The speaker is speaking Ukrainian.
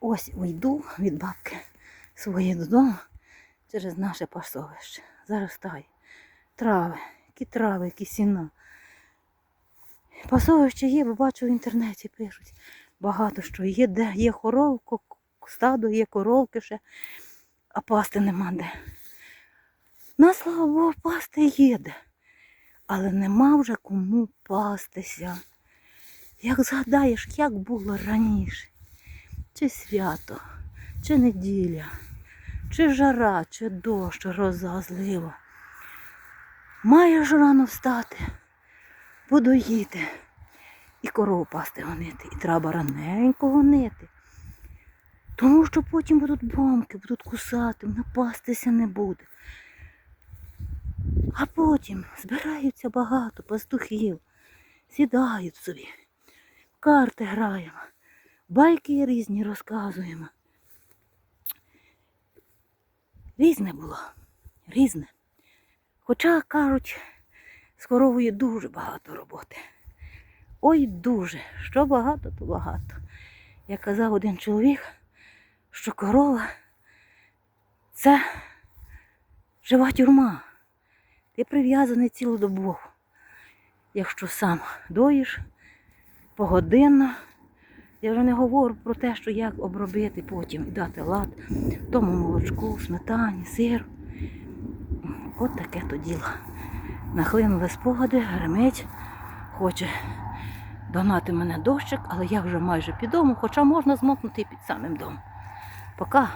Ось уйду від бабки своєї додому через наше пасовище. Заростає. Трави, які трави, які сіна. Пасовище є, бо бачу в інтернеті пишуть. Багато що є, де є хоровко, стадо, є коровки ще, а пасти нема де. На слава Богу, пасти є де. Але нема вже кому пастися. Як згадаєш, як було раніше, чи свято, чи неділя, чи жара, чи дощ, роза, злива. Маєш рано встати, подоїти і корову пасти гонити. І треба раненько гонити. Тому що потім будуть бомки, будуть кусати, напастися не буде. А потім збираються багато пастухів, сідають собі, карти граємо, байки різні розказуємо. Різне було, різне. Хоча, кажуть, з коровою дуже багато роботи. Ой, дуже. Що багато, то багато. Як казав один чоловік, що корова це жива тюрма. Ти прив'язаний цілодобово. Якщо сам доїш погодинно, я вже не говорю про те, що як обробити потім і дати лад тому молочку, сметані, сир. От таке то діло. Нахлинули спогади, гремить, хоче донати мене дощик, але я вже майже під дому, хоча можна змокнути і під самим домом. Пока.